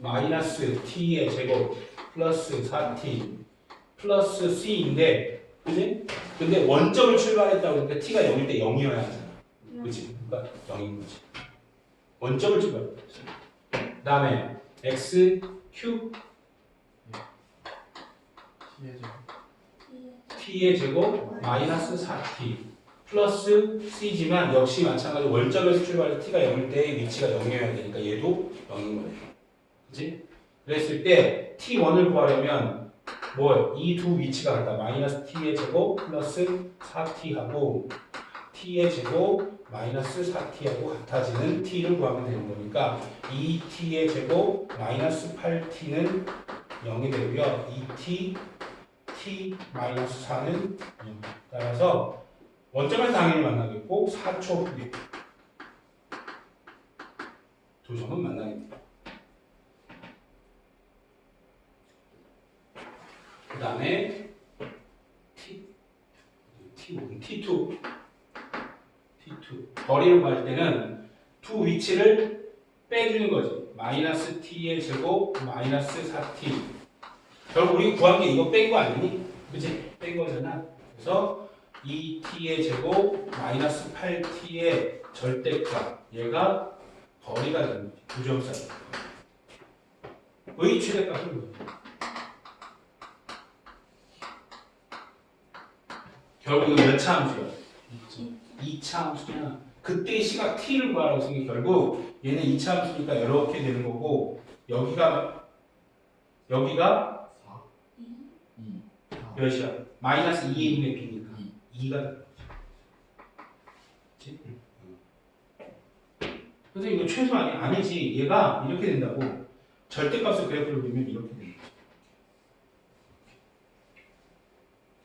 마이너스 t의 제곱 플러스 4t 플러스 c인데 그지? 근데 원점을 출발했다고 그러니까 t가 0일 때 0이어야 하잖아 그지? 그러니까 0인 거지 원점을 출발했어 그 다음에 x, q, T의 t의 제곱 마이너스 4t 플러스 c지만 역시 마찬가지로 원점에서 출발해서 t가 0일 때 위치가 0이어야 되니까 얘도 0인 거예요. 그치? 그랬을 때 t1을 구하려면 뭐 이 두 위치가 같다. 마이너스 t의 제곱 플러스 4t하고 t의 제곱 마이너스 4t하고 같아지는 t를 구하면 되는 거니까 2t의 제곱 마이너스 8t는 0이 되고요. 2t t 마이너스 4는 0. 따라서 원점에서 당연히 만나겠고 4초 후에 두 점은 만나겠다. 그 다음에 t t1, t2 t2 거리를 구할 때는 두 위치를 빼주는 거지. 마이너스 t의 제곱 마이너스 4t 결국 우리 구한 게 이거 뺀 거 아니니? 그치? 뺀 거잖아. 그래서 2t의 제곱 마이너스 8t의 절대값 얘가 거리가 되는 거지. 부정사이. 의 최대값은 뭐야? 결국은 몇 차 함수야? 2차 함수냐? 그때의 시각 t를 구하라고 했으니 결국 얘는 2차 함수니까 이렇게 되는 거고 여기가 여기가 4 2 4 몇이야? 마이너스 2의 1의 b니까 2가 되는 거지. 그치? 선생님 이거 최소 아니, 아니지 얘가 이렇게 된다고 절대값을 그래프로 그리면 이렇게 거지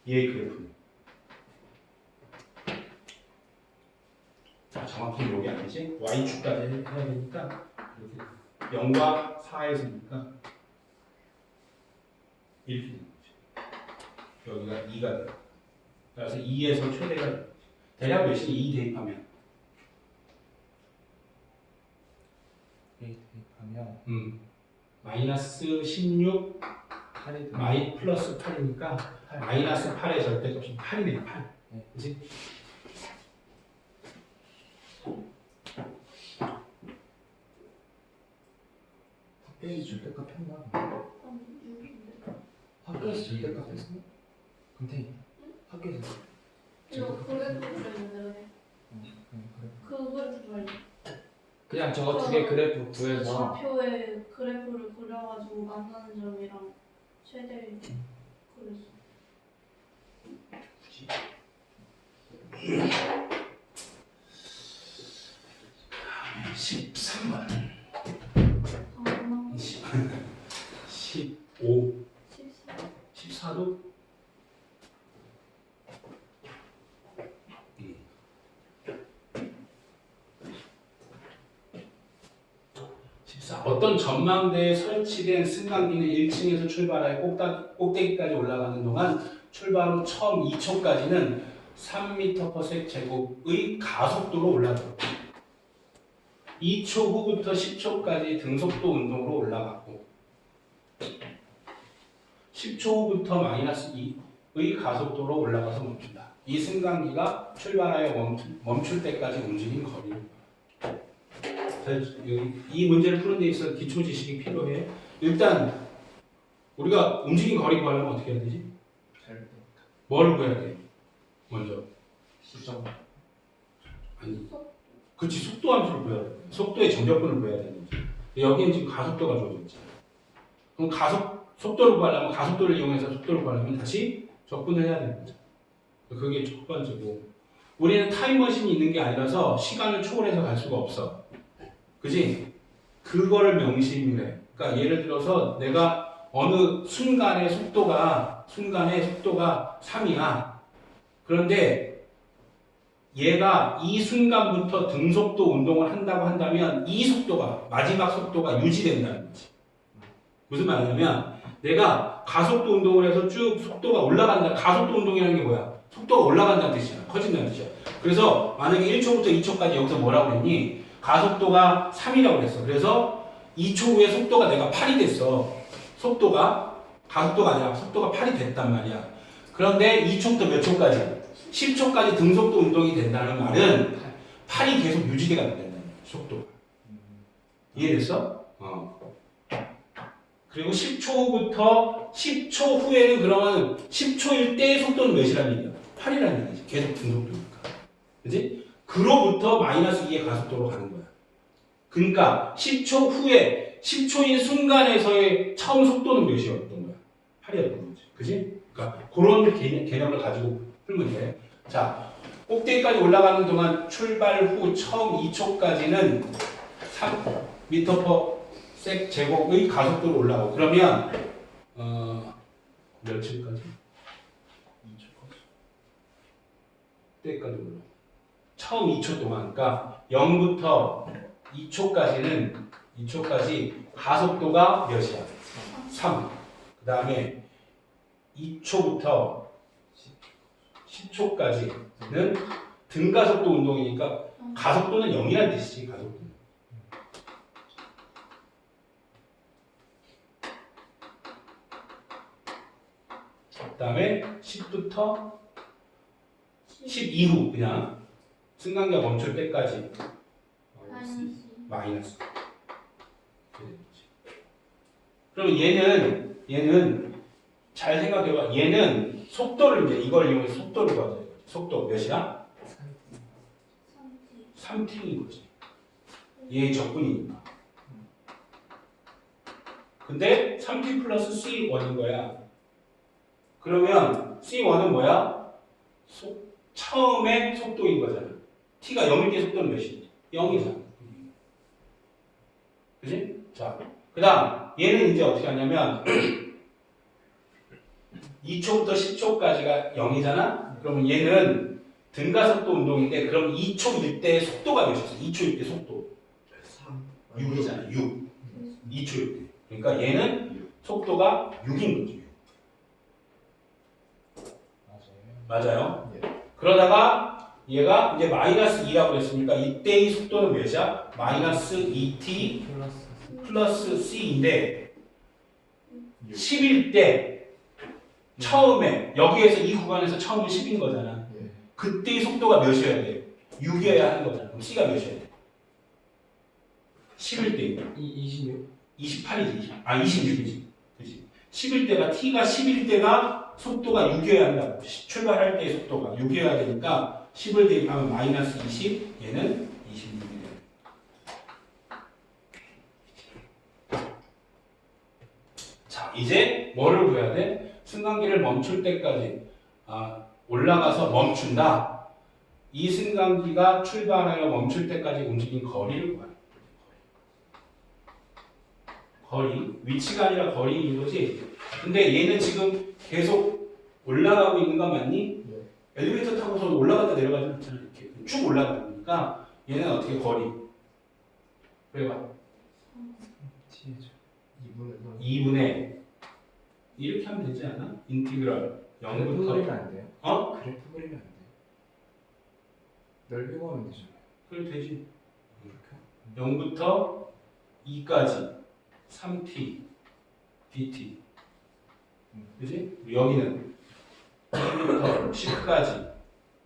얘의 그래프는 자 정확히 여기 아니지? Y축까지 해야 되니까 이렇게 0과 4에서니까 이렇게 되는 거지. 여기가 2가 돼 그래서 2에서 최대가 대략 몇이 2 대입하면. A 대입하면 음, 마이너스 16 8이 마이 플러스 8이니까 마이너스 8의 절대값이 8이네 8 네. 학 교에서 절대값 했나? 학교에서 절대값 했어? 근데 학교에서 이거 그래프 그렸는데 어, 그냥 그래. 그 그래프 말이야. 그냥 저거 두 개 그래프 구해서 좌표에 그래프를 그려가지고 만나는 점이랑 최대 그렸어. 굳이? 다음에 13번 15 14. 14도 자, 어떤 전망대에 설치된 승강기는 1층에서 출발하여 꼭다, 꼭대기까지 올라가는 동안 출발 후 처음 2초까지는 3m/s 제곱의 가속도로 올라가고 2초 후부터 10초까지 등속도 운동으로 올라가고 10초 후부터 마이너스 2의 가속도로 올라가서 멈춘다. 이 승강기가 출발하여 멈출, 멈출 때까지 움직인 여기 이 문제를 푸는 데 있어서 기초 지식이 필요해. 일단 우리가 움직인 거리 구하려면 어떻게 해야 되지? 뭐를 구해야 돼? 먼저 수정 아니 그치 속도 함수를 구해야 돼. 속도의 정적분을 구해야 되는 거지. 여기는 지금 가속도가 있잖아. 그럼 가속 속도를 구하려면 가속도를 이용해서 속도를 구하려면 다시 적분을 해야 거죠. 그게 첫 번째고 우리는 타임머신이 있는 게 아니라서 시간을 초월해서 갈 수가 없어. 그지? 그거를 명심해. 그러니까 예를 들어서 내가 어느 순간의 속도가 순간의 속도가 3이야. 그런데 얘가 이 순간부터 등속도 운동을 한다고 한다면 이 속도가 마지막 속도가 유지된다는 거지. 무슨 말이냐면 내가 가속도 운동을 해서 쭉 속도가 올라간다. 가속도 운동이라는 게 뭐야? 속도가 올라간다는 뜻이야. 커진다는 뜻이야. 그래서 만약에 1초부터 2초까지 여기서 뭐라고 그랬니? 가속도가 3이라고 그랬어. 그래서 2초 후에 속도가 내가 8이 됐어. 속도가 가속도가 아니라 속도가 8이 됐단 말이야. 그런데 2초부터 몇 초까지? 10초까지 등속도 운동이 된다는 말은 8이 계속 유지가 된다는 속도가. 이해됐어? 어. 그리고 10초부터 10초 후에는 그러면 10초일 때의 속도는 몇이라는 얘기야? 8이라는 얘기지. 계속 등속도니까. 그지? 그로부터 마이너스 2의 가속도로 가는 거야. 그러니까 10초 후에 10초인 순간에서의 처음 속도는 몇이었던 거야? 8이었던 거지. 그지? 그러니까 그런 개념, 개념을 가지고 풀면 돼. 자, 꼭대기까지 올라가는 동안 출발 후 처음 2초까지는 3m per 색 제곱의 가속도로 올라가고 그러면 어, 며칠까지? 2초까지 올라. 처음 2초 동안, 그러니까 0부터 2초까지는 2초까지 가속도가 몇이야? 3. 그 다음에 2초부터 10초까지는 등가속도 운동이니까 가속도는 0이라는 뜻이지, 가속도. 그 다음에 10부터 10 이후 그냥 승강기가 멈출 때까지 어, 마이너스. 마이너스. 그럼 얘는 얘는 잘 생각해봐. 얘는 속도를 이제 이걸 이용해서 속도를 구하자. 이거지. 속도 몇이야? 3t. 3t인 거지. 얘의 적분이니까. 근데 3t 플러스 c1인 거야. 그러면 c1은 뭐야? 속, 처음에 속도인 거잖아. t가 0일 때 속도는 몇이지? 0이잖아. 그지? 자, 그 다음, 얘는 이제 어떻게 하냐면, 2초부터 10초까지가 0이잖아? 그러면 얘는 등가속도 운동인데, 그럼 2초일 때 속도가 몇이었어? 2초일 때 속도. 6이잖아, 6. 2초일 때. 그러니까 얘는 속도가 6인 거지. 맞아요? 그러다가 얘가 이제 마이너스 2라고 그랬으니까 이때의 속도는 몇이야? 마이너스 2t 플러스 c인데 10일 때 처음에 여기에서 이 구간에서 처음은 10인 거잖아. 예. 그때의 속도가 몇이어야 돼? 6이어야 하는 거잖아. 그럼 c가 몇이어야 돼? 10일 때이 26. 28이지. 20. 아 26이지. 그지 10일 때가 t가 10일 때가 속도가 6이어야 한다. 출발할 때의 속도가 6이어야 되니까 10을 대입하면 마이너스 20, 얘는 26이 돼. 자, 이제 뭐를 구해야 돼? 승강기를 멈출 때까지 아, 올라가서 멈춘다. 이 승강기가 출발하여 멈출 때까지 움직인 거리를 거야. 거리, 위치가 아니라 거리인 거지. 근데 얘는 지금 계속 올라가고 있는 거 맞니? 네. 엘리베이터 타고서 올라갔다 내려가지 않잖아. 이렇게 쭉 올라가니까 얘는 어떻게 거리? 그래봐. T죠. 2분의 3. 2분의 이렇게 하면 되지 않아? 인티그럴 그래프 0부터 그리면 안 돼요? 어? 그래프 그리면 안 돼요. 넓이고 하면 되잖아요. 그래 되지. 이렇게. 0부터 2까지 3t dt. 그지? 여기는 1부터 10까지